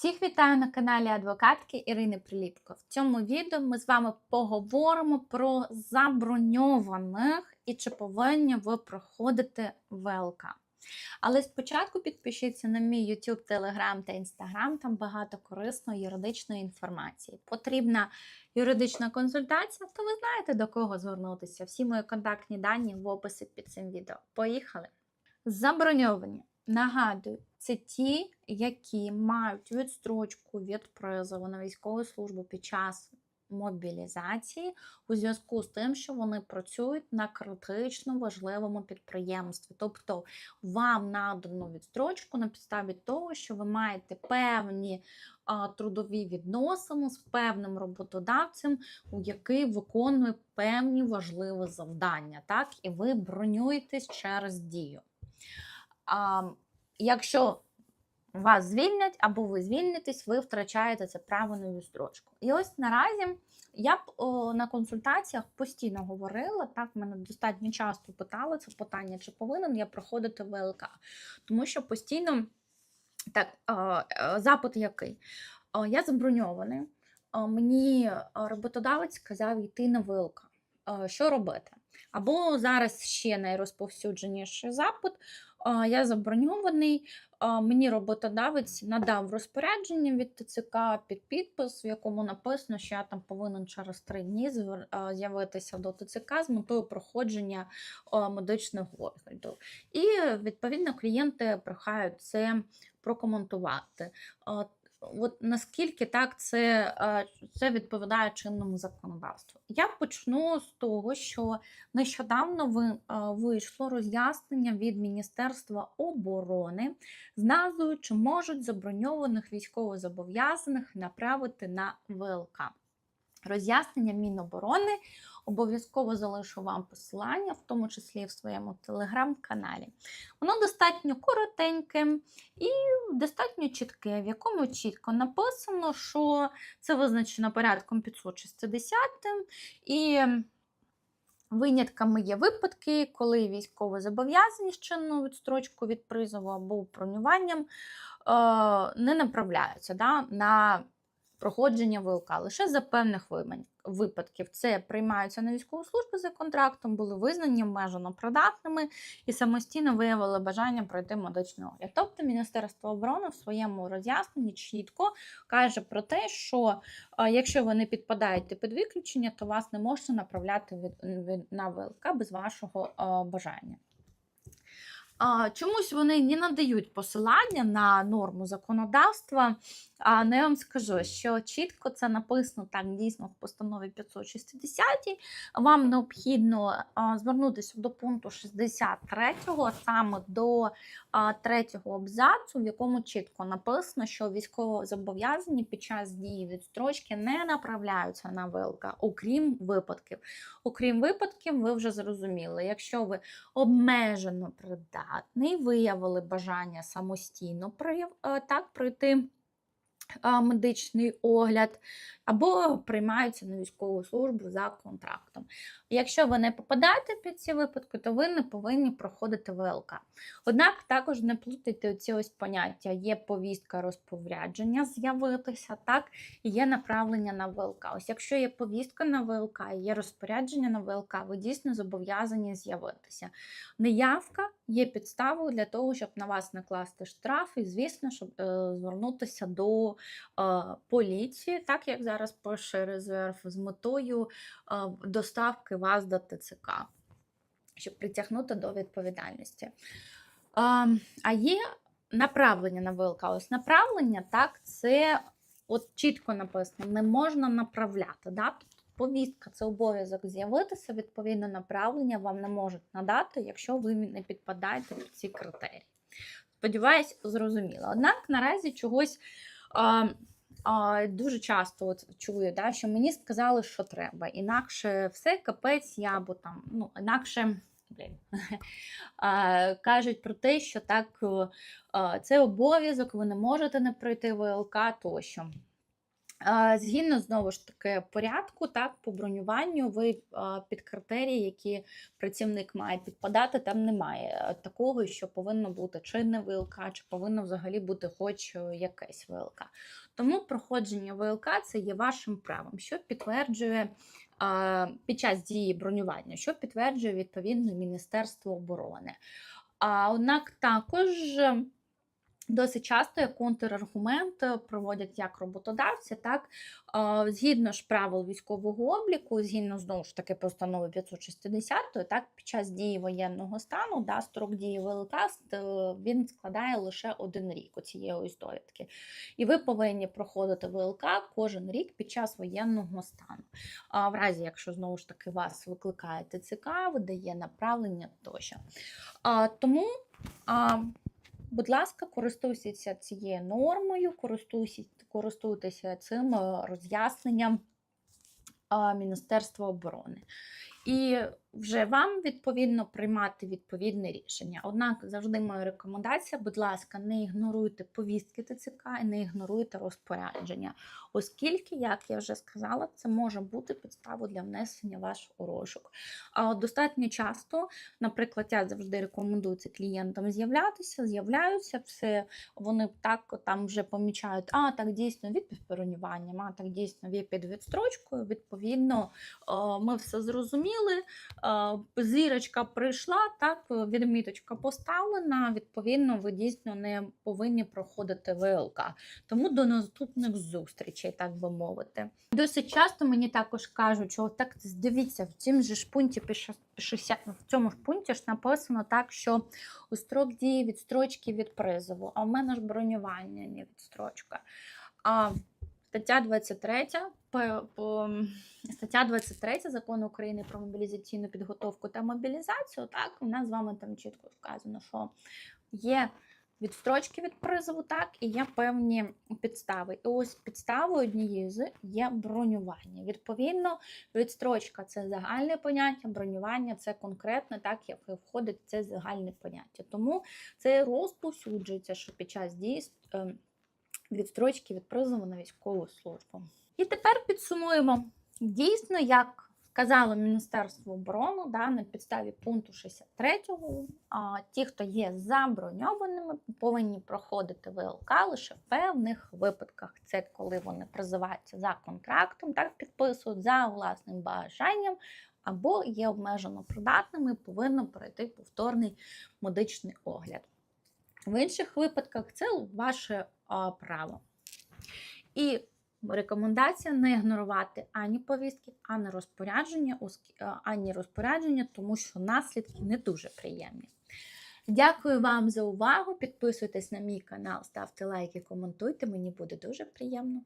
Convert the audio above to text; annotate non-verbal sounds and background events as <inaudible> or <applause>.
Всіх вітаю на каналі адвокатки Ірини Приліпко. В цьому відео ми з вами поговоримо про заброньованих і чи повинні ви проходити ВЛК. Але спочатку підпишіться на мій YouTube, Telegram та Instagram, там багато корисної юридичної інформації. Потрібна юридична консультація, то ви знаєте до кого звернутися. Всі мої контактні дані в описі під цим відео. Поїхали! Заброньовані. Нагадую, це ті, які мають відстрочку від призову на військову службу під час мобілізації у зв'язку з тим, що вони працюють на критично важливому підприємстві. Тобто вам надано відстрочку на підставі того, що ви маєте певні а, трудові відносини з певним роботодавцем, у який виконує певні важливі завдання, так, і ви бронюєтесь через дію. А, якщо вас звільнять або ви звільнитесь, ви втрачаєте це право на відстрочку. І ось наразі я б о, на консультаціях постійно говорила, так, мене достатньо часто питали це питання, чи повинен я проходити ВЛК. Тому що постійно так, е, е, запит який? Е, я заброньований, е, мені роботодавець сказав йти на ВЛК. Е, що робити? Або зараз ще найрозповсюдженіший запит. Е, Я заброньований, е, мені роботодавець надав розпорядження від ТЦК під підпис, в якому написано, що я там повинен через три дні з'явитися до ТЦК з метою проходження медичного огляду. І відповідно клієнти прохають це прокоментувати. От наскільки так це, е, це відповідає чинному законодавству? Я почну з того, що нещодавно е, вийшло роз'яснення від Міністерства оборони з назвою, чи можуть заброньованих військовозобов'язаних направити на ВЛК. Роз'яснення Міноборони обов'язково залишу вам посилання, в тому числі в своєму телеграм-каналі. Воно достатньо коротеньке і достатньо чітке, в якому чітко написано, що це визначено порядком 560 і винятками є випадки, коли військові зобов'язані з чинною відстрочку від призову або бронюванням е, не направляються да, на проходження ВЛК лише за певних випадків. Це приймаються на військову службу за контрактом, були визнані обмежено придатними і самостійно виявили бажання пройти медичний огляд. Тобто Міністерство оборони в своєму роз'ясненні чітко каже про те, що е, якщо ви не підпадаєте під виключення, то вас не можна направляти від- на ВЛК без вашого е, бажання. Чомусь вони не надають посилання на норму законодавства. А ну, я вам скажу, що чітко це написано так дійсно в постанові 560. Вам необхідно звернутися до пункту 63, саме до третього абзацу, в якому чітко написано, що військовозобов'язані під час дії відстрочки не направляються на ВЛК, окрім випадків. Окрім випадків, ви вже зрозуміли, якщо ви обмежено придатний, виявили бажання самостійно е, так пройти медичний огляд, або приймаються на військову службу за контрактом. Якщо ви не попадаєте під ці випадки, то ви не повинні проходити ВЛК. Однак також не плутайте ці ось поняття: є повістка розпорядження з'явитися, так, і є направлення на ВЛК. Ось якщо є повістка на ВЛК є розпорядження на ВЛК, ви дійсно зобов'язані з'явитися. Неявка є підставою для того, щоб на вас накласти штраф, і, звісно, щоб е, звернутися до поліції, так як зараз пише резерв, з метою доставки вас до ТЦК, щоб притягнути до відповідальності. А є направлення на ВЛК. Ось направлення, так, це от чітко написано, не можна направляти. Да? Тобто повістка це обов'язок з'явитися, відповідно, направлення вам не можуть надати, якщо ви не підпадаєте під ці критерії. Сподіваюсь, зрозуміло. Однак наразі чогось. А, а, дуже часто от чую, да, що мені сказали, що треба. Інакше все капець, я або там, ну, інакше. <laughs> А, Кажуть про те, що так е, а, це обов'язок, ви не можете не пройти ВЛК тощо. Згідно знову ж таки порядку, так по бронюванню, ви під критерії, які працівник має підпадати, там немає е, такого, що повинно бути чинне ВЛК, чи повинно взагалі бути хоч е, якесь ВЛК. Тому проходження ВЛК це є вашим правом, що підтверджує під час дії бронювання, що підтверджує відповідно Міністерство оборони. А однак також. Досить часто як контраргумент е, проводять як роботодавці, так згідно ж правил військового обліку, згідно знову ж таки постанови 560, так під час дії воєнного стану, да, строк дії ВЛК він складає лише один рік у цієї ось довідки. І ви повинні проходити ВЛК кожен рік під час воєнного стану. А в разі, якщо знову ж таки вас викликає ТЦК, видає направлення тощо. А, тому. А, Будь ласка, користуйтеся цією нормою, користуйтеся, цим е, роз'ясненням Міністерства оборони. І вже вам відповідно приймати відповідне рішення. Однак завжди моя рекомендація, будь ласка, не ігноруйте повістки ТЦК і не ігноруйте розпорядження, оскільки, як я вже сказала, це може бути підставою для внесення вашого у розшук. А достатньо часто, наприклад, я завжди рекомендую це клієнтам з'являтися, з'являються все, вони так там вже помічають, а так дійсно від бронюванням, а так дійсно є під відстрочкою. Відповідно, ми все зрозуміли. Е, Зірочка прийшла, так, відміточка поставлена. Відповідно, ви дійсно не повинні проходити ВЛК. Тому до наступних зустрічей, так би мовити. Досить часто мені також кажуть, що так дивіться, в цьому ж пункті в цьому ж пункті ж написано так, що у строк дії відстрочки від призову, а в мене ж бронювання, не відстрочка. А стаття 23, по, стаття 23 закону України про мобілізаційну підготовку та мобілізацію, так, у нас з вами там чітко вказано, що є відстрочки від призову, так, і є певні підстави. І ось підставою однією з є бронювання. Відповідно, відстрочка це загальне поняття, бронювання це конкретне, так як входить це загальне поняття. Тому це розповсюджується, що під час дій ем, відстрочки від призову на військову службу. І тепер підсумуємо. Дійсно, як сказало Міністерство оборони, да, на підставі пункту 63, а, ті, хто є заброньованими, повинні проходити ВЛК лише в певних випадках. Це коли вони призиваються за контрактом, так підписують за власним бажанням, або є обмежено придатними, повинно пройти повторний медичний огляд. В інших випадках це ваше право. І рекомендація не ігнорувати ані повістки, ані розпорядження, е, ані розпорядження, тому що наслідки не дуже приємні. Дякую вам за увагу. Підписуйтесь на мій канал, ставте лайки, коментуйте. Мені буде дуже приємно.